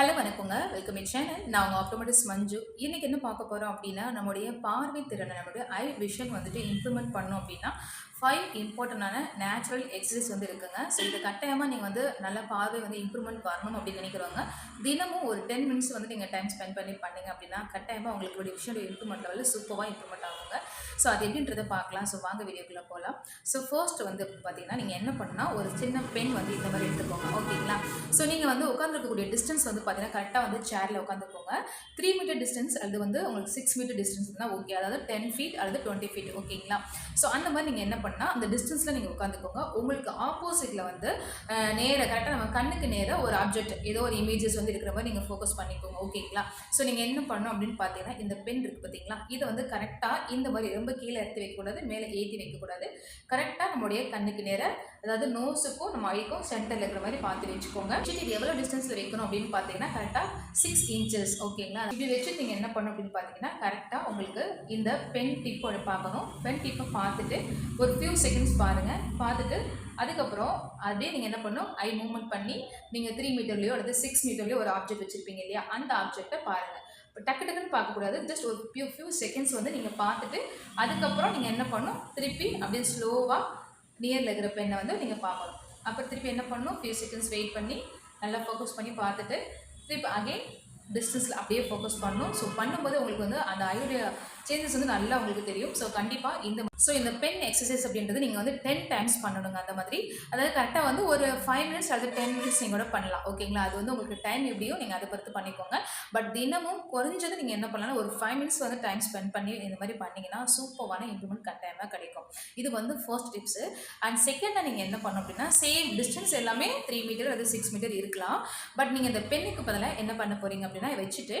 Hello வணக்கங்க. Welcome இன் channel நான் உங்கள் ஆப்டோமேட்டிக்ஸ் மஞ்சு. இன்றைக்கி என்ன பார்க்க போகிறோம் அப்படின்னா நம்முடைய பார்வை திறனை நம்மளுடைய ஐ விஷன் வந்துட்டு இம்ப்ரூவ்மெண்ட் பண்ணோம் அப்படின்னா ஃபைவ் இம்பார்ட்டண்டான நேச்சுரல் எக்ஸசைஸ் வந்து இருக்குங்க. ஸோ இது கட்டாயமாக நீங்கள் வந்து நல்ல பார்வை வந்து இம்ப்ரூவ்மெண்ட் வரணும் அப்படின்னு நினைக்கிறவங்க தினமும் ஒரு டென் மினிட்ஸ் வந்து நீங்கள் டைம் ஸ்பெண்ட் பண்ணி பண்ணிங்க அப்படின்னா கட்டாயமாக உங்களுக்கு விஷயம் இம்ப்ரூவ்மெண்ட் லெவலில் சூப்பராக இம்ப்ரூவ்மெண்ட் ஆகுங்க. ஸோ அது எப்படின்றத பார்க்கலாம். ஸோ வாங்க வீடியோக்குள்ளே போகலாம் ஸோ ஃபர்ஸ்ட் வந்து பார்த்தீங்கன்னா நீங்கள் என்ன பண்ணால் ஒரு சின்ன பெண் வந்து இந்த மாதிரி எடுத்துக்கோங்க. ஓகேங்களா ஸோ நீங்கள் வந்து உட்காந்துருக்கக்கூடிய டிஸ்டன்ஸ் வந்து பார்த்தீங்கன்னா கரெக்டாக வந்து சேரில் உட்காந்துக்கோங்க த்ரீ மீட்டர் டிஸ்டன்ஸ் அல்லது வந்து உங்களுக்கு சிக்ஸ் மீட்டர் டிஸ்டன்ஸ் தான் ஓகே அதாவது டென் ஃபீட் அல்லது டுவெண்ட்டி ஃபீட் ஓகேங்களா ஸோ அந்த மாதிரி நீங்கள் என்ன பண்ணால் அந்த டிஸ்டன்ஸில் நீங்கள் உட்காந்துக்கோங்க உங்களுக்கு ஆப்போசிட்டில் வந்து நேராக கரெக்டாக நம்ம கண்ணுக்கு நேராக ஒரு ஆப்ஜெக்ட் ஏதோ ஒரு இமேஜஸ் வந்து இருக்கிற மாதிரி நீங்கள் ஃபோக்கஸ் பண்ணிக்கோங்க ஓகேங்களா ஸோ நீங்கள் என்ன பண்ணணும் அப்படின்னு பார்த்தீங்கன்னா இந்த பென் இருக்குது பார்த்தீங்களா இதை வந்து கரெக்டாக இந்த மாதிரி ரொம்ப கீழே எடுத்து வைக்கக்கூடாது மேலே ஏற்றி வைக்கக்கூடாது. கரெக்டாக நம்மளுடைய கண்ணுக்கு நேராக அதாவது நோஸுக்கும் நம்ம ஐக்கும் சென்டரில் இருக்கிற மாதிரி பார்த்து வச்சுக்கோங்க. இது எவ்வளோ டிஸ்டன்ஸில் வைக்கணும் அப்படின்னு பார்த்தீங்கன்னா கரெக்டாக சிக்ஸ் இன்ச்சஸ் ஓகேங்களா இப்படி வச்சு நீங்கள் என்ன பண்ணணும் அப்படின்னு பார்த்தீங்கன்னா கரெக்டாக உங்களுக்கு இந்த பென் டிப்போட பார்க்கணும். பென் டிப்பை பார்த்துட்டு ஒரு ஃபியூ செகண்ட்ஸ் பாருங்கள் பார்த்துட்டு அதுக்கப்புறம் அப்படியே நீங்கள் என்ன பண்ணணும்? ஐ மூவ்மெண்ட் பண்ணி நீங்கள் த்ரீ மீட்டர்லையோ அல்லது சிக்ஸ் மீட்டர்லையோ ஒரு ஆப்ஜெக்ட் வச்சுருப்பீங்க இல்லையா? அந்த ஆப்ஜெக்டை பாருங்கள் இப்போ டக்கு டக்குன்னு பார்க்கக்கூடாது ஜஸ்ட் ஒரு ஃபியூ ஃபியூ செகண்ட்ஸ் வந்து நீங்கள் பார்த்துட்டு அதுக்கப்புறம் நீங்கள் என்ன பண்ணணும்? திருப்பி அப்படியே ஸ்லோவாக நியரில் இருக்கிற பெண்ணை வந்து நீங்கள் பார்க்கணும். அப்புறம் திருப்பி என்ன பண்ணணும்? ஃபியூ செகண்ட்ஸ் வெயிட் பண்ணி நல்லா ஃபோக்கஸ் பண்ணி பார்த்துட்டு திருப்பி அகைன் டிஸ்டன்ஸில் அப்படியே ஃபோக்கஸ் பண்ணணும். ஸோ பண்ணும்போது உங்களுக்கு வந்து அந்த ஐடியா சேஞ்சஸ் வந்து நல்லா உங்களுக்கு தெரியும். ஸோ கண்டிப்பாக இந்த ஸோ இந்த பென் எக்ஸசைஸ் அப்படின்றது நீங்கள் வந்து டென் டைம்ஸ் பண்ணணுங்க அந்த மாதிரி. அதாவது கரெக்டாக வந்து ஒரு ஃபைவ் மினிட்ஸ் அல்லது டென் மினிட்ஸ் நீங்கள் கூட பண்ணலாம். ஓகேங்களா அது வந்து உங்களுக்கு டைம் எப்படியோ நீங்கள் அதை பொறுத்து பண்ணிக்கோங்க. பட் தினமும் குறைஞ்சது நீங்கள் என்ன பண்ணலாம்? ஒரு ஃபைவ் மினிட்ஸ் வந்து டைம் ஸ்பெண்ட் பண்ணி இந்த மாதிரி பண்ணிங்கன்னா சூப்பரான இம்ப்ரூவ்மெண்ட் கட்டாயமாக கிடைக்கும். இது வந்து ஃபர்ஸ்ட் டிப்ஸு அண்ட் செகண்டாக நீங்கள் என்ன பண்ணணும் அப்படின்னா சேம் டிஸ்டன்ஸ் எல்லாமே த்ரீ மீட்டர் அல்லது சிக்ஸ் மீட்டர் இருக்கலாம். பட் நீங்கள் இந்த பெண்ணுக்கு பதிலாக என்ன பண்ண போகிறீங்க அப்படின்னா வச்சுட்டு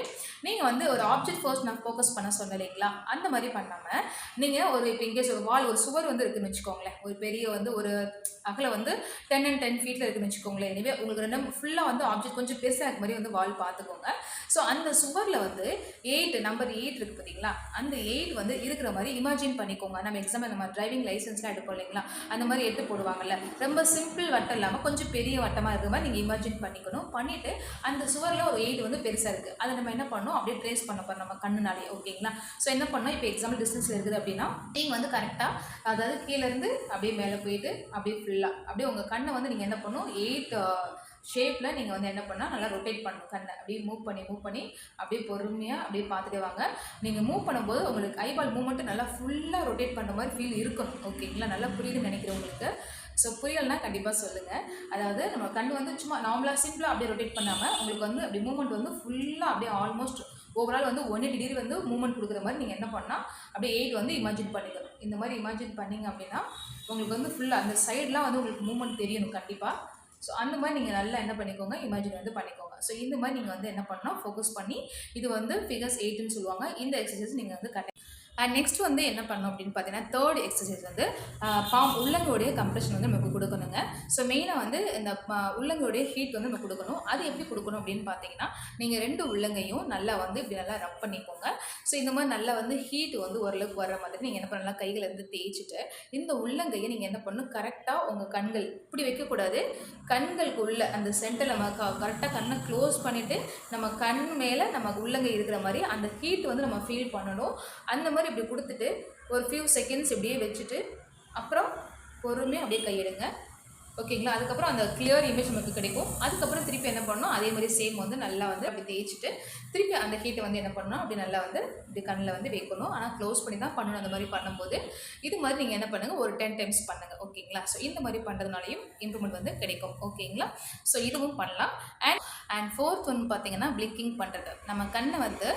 நீங்கள் வந்து ஒரு ஆப்ஜெக்ட் ஃபர்ஸ்ட் நான் ஃபோக்கஸ் பண்ண சொல்லலைங்களா? இல்லைங்களா அந்த மாதிரி பண்ணாமல் நீங்கள் ஒரு இப்போ இங்கே ஒரு வால் ஒரு சுவர் வந்து இருக்குன்னு வச்சுக்கோங்களேன். ஒரு பெரிய வந்து ஒரு அகல வந்து டென் அண்ட் டென் ஃபீட்டில் இருக்குன்னு வச்சுக்கோங்களேன். எனவே உங்களுக்கு ரெண்டு ஃபுல்லாக வந்து ஆப்ஜெக்ட் கொஞ்சம் பெருசாக இருக்க மாதிரி வந்து வால் பார்த்துக்கோங்க. ஸோ அந்த சுவரில் வந்து எயிட் நம்பர் எயிட் இருக்குது பார்த்தீங்களா அந்த எயிட் வந்து இருக்கிற மாதிரி இமேஜின் பண்ணிக்கோங்க. நம்ம எக்ஸாம் நம்ம டிரைவிங் லைசன்ஸ்லாம் எடுப்போம் இல்லைங்களா? அந்த மாதிரி எடுத்து போடுவாங்கல்ல. ரொம்ப சிம்பிள் வட்டம் இல்லாமல் கொஞ்சம் பெரிய வட்டமாக இருக்கிற மாதிரி நீங்கள் இமேஜின் பண்ணிக்கணும். பண்ணிவிட்டு அந்த சுவரில் ஒரு எயிட் வந்து பெருசாக இருக்குது அதை நம்ம என்ன பண்ணோம் அப்படியே ட்ரேஸ் பண்ண போகிறோம் நம்ம கண்ணுனாலே ஓகேங்களா? ஸோ என்ன பண்ணோம்? இப்போ எக்ஸாம்பிள் டிஸ்டன்ஸ் இருக்குது அப்படின்னா நீங்கள் வந்து கரெக்டாக அதாவது கீழேருந்து அப்படியே மேலே போயிட்டு அப்படியே ஃபுல்லாக அப்படியே உங்கள் கண்ணை வந்து நீங்கள் என்ன பண்ணணும்? எயிட் ஷேப்பில் நீங்கள் வந்து என்ன பண்ணால் நல்லா ரொட்டேட் பண்ணணும். கண்ணை அப்படியே மூவ் பண்ணி மூவ் பண்ணி அப்படியே பொறுமையாக அப்படியே பார்த்துட்டே வாங்க. நீங்கள் மூவ் பண்ணும்போது உங்களுக்கு ஐபால் மூவ்மெண்ட்டு நல்லா ஃபுல்லாக ரொட்டேட் பண்ணுற மாதிரி ஃபீல் இருக்கணும். ஓகேங்களா? நல்லா புரியுதுன்னு நினைக்கிறேன் உங்களுக்கு. ஸோ புரியலனா கண்டிப்பாக சொல்லுங்கள் அதாவது நம்ம கண் வந்து சும்மா நார்மலாக சிம்பிளாக அப்படியே ரொட்டேட் பண்ணாமல் உங்களுக்கு வந்து அப்படி மூவ்மெண்ட் வந்து ஃபுல்லாக அப்படியே ஆல்மோஸ்ட் ஓவரால் வந்து ஒன் டிகிரி வந்து மூவ்மெண்ட் கொடுக்குற மாதிரி நீங்கள் என்ன பண்ணால் அப்படியே எயிட் வந்து இமேஜின் பண்ணிக்கணும். இந்த மாதிரி இமேஜின் பண்ணீங்க அப்படின்னா உங்களுக்கு வந்து ஃபுல்லாக அந்த சைட்லாம் வந்து உங்களுக்கு மூவ்மெண்ட் தெரியணும் கண்டிப்பாக ஸோ அந்த மாதிரி நீங்கள் நல்லா என்ன பண்ணிக்கோங்க இமேஜின் வந்து பண்ணிக்கோங்க. ஸோ இந்த மாதிரி நீங்கள் வந்து என்ன பண்ணணும் ஃபோக்கஸ் பண்ணி இது வந்து ஃபிகர்ஸ் எயிட்டுன்னு சொல்லுவாங்க. இந்த எக்ஸசைஸ் நீங்கள் வந்து கரெக்ட் நெக்ஸ்ட் வந்து என்ன பண்ணணும் அப்படின்னு பார்த்தீங்கன்னா தேர்ட் எக்ஸசைஸ் வந்து பாம் உள்ளங்களுடைய கம்ப்ரெஷன் வந்து நமக்கு கொடுக்கணுங்க. ஸோ மெயினாக வந்து இந்த ப- உள்ளங்களுடைய ஹீட் வந்து நம்ம கொடுக்கணும். அது எப்படி கொடுக்கணும் அப்படின்னு பார்த்தீங்கன்னா நீங்கள் ரெண்டு உள்ளங்கையும் நல்லா வந்து இப்படி நல்லா ரப் பண்ணிக்கோங்க. ஸோ இந்த மாதிரி நல்லா வந்து ஹீட் வந்து ஓரளவுக்கு வர மாதிரி நீங்கள் என்ன பண்ணலாம் கைகளை இருந்து தேய்ச்சிட்டு இந்த உள்ளங்கையை நீங்கள் என்ன பண்ணணும் கரெக்டாக உங்கள் கண்கள் இப்படி வைக்கக்கூடாது. கண்களுக்கு உள்ள அந்த சென்டரில் நம்ம கரெக்டாக கண்ணை க்ளோஸ் பண்ணிவிட்டு நம்ம கண் மேலே நம்ம உள்ளங்கை இருக்கிற மாதிரி அந்த ஹீட் வந்து நம்ம ஃபீல் பண்ணணும். அந்த மாதிரி இப்படி கொடுத்துட்டு ஒரு ஃபியூ செகண்ட்ஸ் இப்படியே வச்சுட்டு அப்புறம் பொறுமையாக அப்படியே கையெடுங்க. ஓகேங்களா? அதுக்கப்புறம் அந்த கிளியர் இமேஜ் நமக்கு கிடைக்கும். அதுக்கப்புறம் திருப்பி என்ன பண்ணணும்? அதே மாதிரி சேம் வந்து நல்லா வந்து அப்படி தேய்ச்சிட்டு திருப்பி அந்த ஹீட்டை வந்து என்ன பண்ணணும்? அப்படி நல்லா வந்து இப்படி கண்ணில் வந்து வைக்கணும். ஆனால் க்ளோஸ் பண்ணி தான் பண்ணணும் அந்த மாதிரி பண்ணும்போது. இது மாதிரி நீங்கள் என்ன பண்ணுங்கள் ஒரு டென் டைம்ஸ் பண்ணுங்கள் ஓகேங்களா? ஸோ இந்த மாதிரி பண்ணுறதுனாலையும் இம்ப்ரூவ்மெண்ட் வந்து கிடைக்கும். ஓகேங்களா? ஸோ இதுவும் பண்ணலாம். அண்ட் அண்ட் ஃபோர்த் ஒன்று பார்த்தீங்கன்னா பிளிங்கிங் பண்ணுறது நம்ம கண்ணை வந்து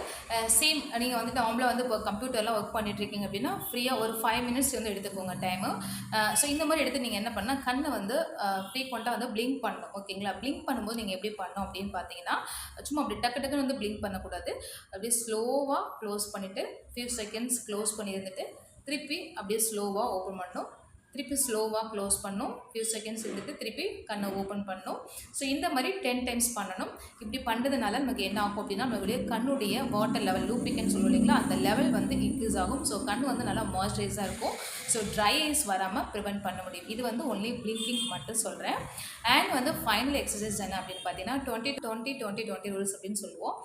சேம் நீங்கள் வந்து நார்மலாக வந்து இப்போ கம்ப்யூட்டர்லாம் ஒர்க் பண்ணிட்டுருக்கீங்க அப்படின்னா ஃப்ரீயாக ஒரு ஃபைவ் மினிட்ஸ் வந்து எடுத்துக்கோங்க டைமு ஸோ இந்த மாதிரி எடுத்து நீங்கள் என்ன பண்ணால் கண்ணை வந்து ஃப்ரீக்வெண்ட்டாக வந்து பிளிங்க் பண்ணணும். ஓகேங்களா பிளிங்க் பண்ணும்போது நீங்கள் எப்படி பண்ணணும் அப்படின்னு பார்த்தீங்கன்னா சும்மா அப்படி டக்கு டக்குன்னு வந்து பிளிங்க் பண்ணக்கூடாது. அப்படியே ஸ்லோவாக க்ளோஸ் பண்ணிவிட்டு ஃபியூ செகண்ட்ஸ் க்ளோஸ் பண்ணி இருந்துட்டு திருப்பி அப்படியே ஸ்லோவாக ஓப்பன் பண்ணணும். திருப்பி ஸ்லோவாக க்ளோஸ் பண்ணும். ஃபியூ செகண்ட்ஸ் எடுத்து திருப்பி கண்ணை ஓப்பன் பண்ணும். ஸோ இந்த மாதிரி டென் டைம்ஸ் பண்ணணும். இப்படி பண்ணுறதுனால நமக்கு என்ன ஆகும் அப்படின்னா நம்மளுடைய கண்ணுடைய வாட்டர் லெவல் லூப்ரிகன் சொல்லுவோம் இல்லைங்களா அந்த லெவல் வந்து இன்க்ரீஸ் ஆகும். ஸோ கண் வந்து நல்லா மாய்ஸ்சரைஸாக இருக்கும். ஸோ ட்ரை ஐஸ் வராமல் ப்ரிவெண்ட் பண்ண முடியும். இது வந்து ஒன்லி பிளிங்கிங் மட்டும் சொல்கிறேன் அண்ட் வந்து ஃபைனல் எக்ஸசைஸ் என்ன அப்படின்னு பார்த்தீங்கன்னா twenty twenty twenty twenty rules அப்படின்னு சொல்லுவோம்.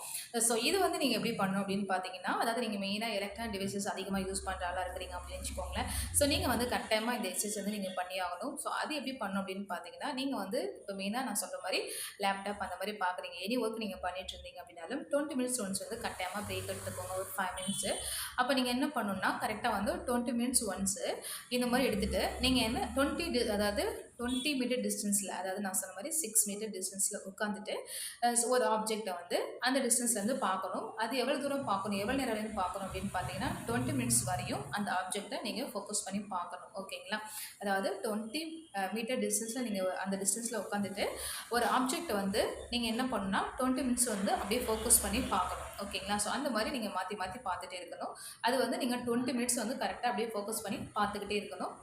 ஸோ இது வந்து நீங்கள் எப்படி பண்ணணும் அப்படின்னு பார்த்தீங்கன்னா அதாவது நீங்கள் மெயினாக எலக்ட்ரானிக் டிவைசஸ் அதிகமாக யூஸ் பண்ணுற ஆளாக இருக்கிறீங்க அப்படின்னு வச்சுக்கோங்களேன். ஸோ நீங்கள் வந்து கட்டாயமாக இந்த எக்ஸசைஸ் வந்து நீங்கள் பண்ணி ஆகணும். ஸோ அது எப்படி பண்ணணும் அப்படின்னு பார்த்தீங்கன்னா நீங்கள் வந்து இப்போ மெயினாக நான் சொல்கிற மாதிரி லேப்டாப் அந்த மாதிரி பார்க்குறீங்க எனி ஒர்க் நீங்கள் பண்ணிட்டு இருந்தீங்க அப்படின்னாலும் டுவெண்ட்டி மினிட்ஸ் ஒன்ஸ் வந்து கட்டாயமாக பிரேக் எடுத்துக்கோங்க ஒரு ஃபைவ் மினிட்ஸு அப்போ நீங்கள் என்ன பண்ணணும்னா கரெக்டாக வந்து டுவெண்ட்டி மினிட்ஸ் ஒன்ஸு இந்த மாதிரி எடுத்துகிட்டு நீங்கள் என்ன டுவெண்ட்டி அதாவது டுவெண்ட்டி மீட்டர் டிஸ்டன்ஸில் அதாவது நான் சொன்ன மாதிரி சிக்ஸ் மீட்டர் டிஸ்டன்ஸில் உட்காந்துட்டு ஒரு ஆப்ஜெக்டை வந்து அந்த டிஸ்டன்ஸ்லேருந்து பார்க்கணும். அது எவ்வளோ தூரம் பார்க்கணும் எவ்வளோ நேரம் வரைக்கும் பார்க்கணும் அப்படின்னு பார்த்தீங்கன்னா டுவெண்ட்டி மினிட்ஸ் வரையும் அந்த ஆப்ஜெக்டை நீங்கள் ஃபோக்கஸ் பண்ணி பார்க்கணும். ஓகேங்களா? அதாவது டுவெண்ட்டி மீட்டர் டிஸ்டன்ஸில் நீங்கள் அந்த டிஸ்டன்ஸில் உட்காந்துட்டு ஒரு ஆப்ஜெக்ட்டை வந்து நீங்கள் என்ன பண்ணணும்னா டுவெண்ட்டி மினிட்ஸ் வந்து அப்படியே ஃபோக்கஸ் பண்ணி பார்க்கணும். ஓகேங்களா? ஸோ அந்த மாதிரி நீங்கள் மாற்றி மாற்றி பார்த்துட்டே இருக்கணும். அது வந்து நீங்கள் டுவெண்ட்டி மினிட்ஸ் வந்து கரெக்டாக அப்படியே ஃபோக்கஸ் பண்ணி பார்த்துக்கிட்டே இருக்கணும்.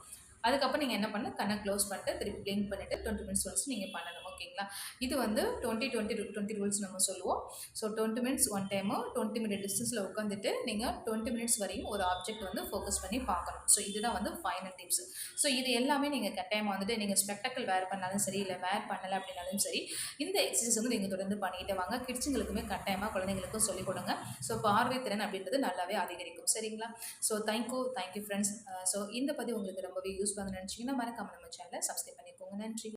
அதுக்கப்புறம் நீங்கள் என்ன பண்ணணும்? கண்ணை க்ளோஸ் பண்ணிட்டு திருப்பி பிளிங்க் பண்ணிவிட்டு டுவெண்ட்டி மினிட்ஸ் ஒன்ஸ் நீங்கள் பண்ணணும் ஓகேங்களா இது வந்து டுவெண்ட்டி டுவெண்ட்டி டுவெண்ட்டி ரூல்ஸ் நம்ம சொல்லுவோம். So twenty minutes one time twenty minute டிஸ்டன்ஸில் உட்காந்துட்டு நீங்கள் டுவெண்ட்டி மினிட்ஸ் வரையும் ஒரு ஆப்ஜெக்ட் வந்து ஃபோக்கஸ் பண்ணி பார்க்கணும். ஸோ இதுதான் வந்து ஃபைனல் டிப்ஸ் ஸோ இது எல்லாமே நீங்கள் கட்டாயமாக வந்துட்டு நீங்கள் ஸ்பெக்டக்கல் வேர் பண்ணாலும் சரி இல்லை வேர் பண்ணலை அப்படின்னாலும் சரி இந்த எக்ஸசைஸ் வந்து நீங்கள் தொடர்ந்து பண்ணிக்கிட்டே வாங்க. கிட்ஸுங்களுக்குமே கட்டாயமாக குழந்தைங்களுக்கும் சொல்லிக் கொடுங்க. ஸோ பார்வை திறன் அப்படின்றது நல்லாவே அதிகரிக்கும். சரிங்களா? So thank you thank you friends so இந்த பதிவு உங்களுக்கு ரொம்பவே யூஸ் பண்ண நினச்சிங்கன்னா மறக்காமல் நம்ம சேனலை சப்ஸ்கிரைப் பண்ணிக்கோங்க. நன்றி.